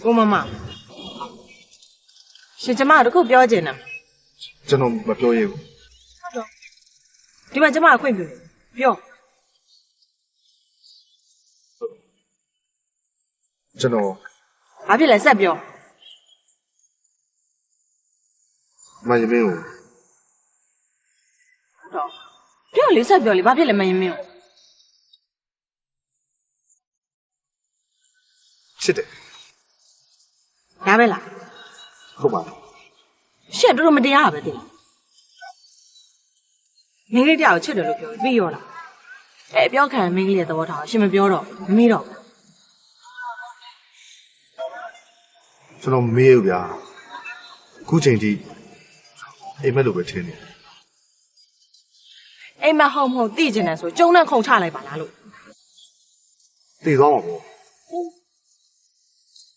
ကိုမမရှင်ကျမတို့ခုပြောချင်တာကျွန်တော်မပြောရဘူးဒီမှာကျမအခွင့်ပြုတယ်ပြောကျွန်တော်ဘာဖြစ်လဲဆက်ပြောမယမင်းကိုတော့ပြောလေဆက်ပြောလေဘာဖြစ်လဲမရင်မင်းချစ်တယ် ဒါပဲလားဟုတ်ပါလားရှင့်တော်တော်မတရားပဲတိမင်းကလေးတရားကိုချစ်တယ်လို့ပြောပြီးရောလားအဲပြောခံမင်းကလေးရဲ့သဘောထားကိုရှင်မပြောတော့မမေးတော့ဘူးကျွန်တော်မမေးဘူးဗျာအခုချိန်ထိအိမ်မက်လိုပဲထင်နေအိမ်မဟုတ်မဟုတ်သိကျင်တယ်ဆိုကျုံနဲ့ခုံချလိုက်ပါလားလို့သိသွားမှာပေါ့ဟုတ်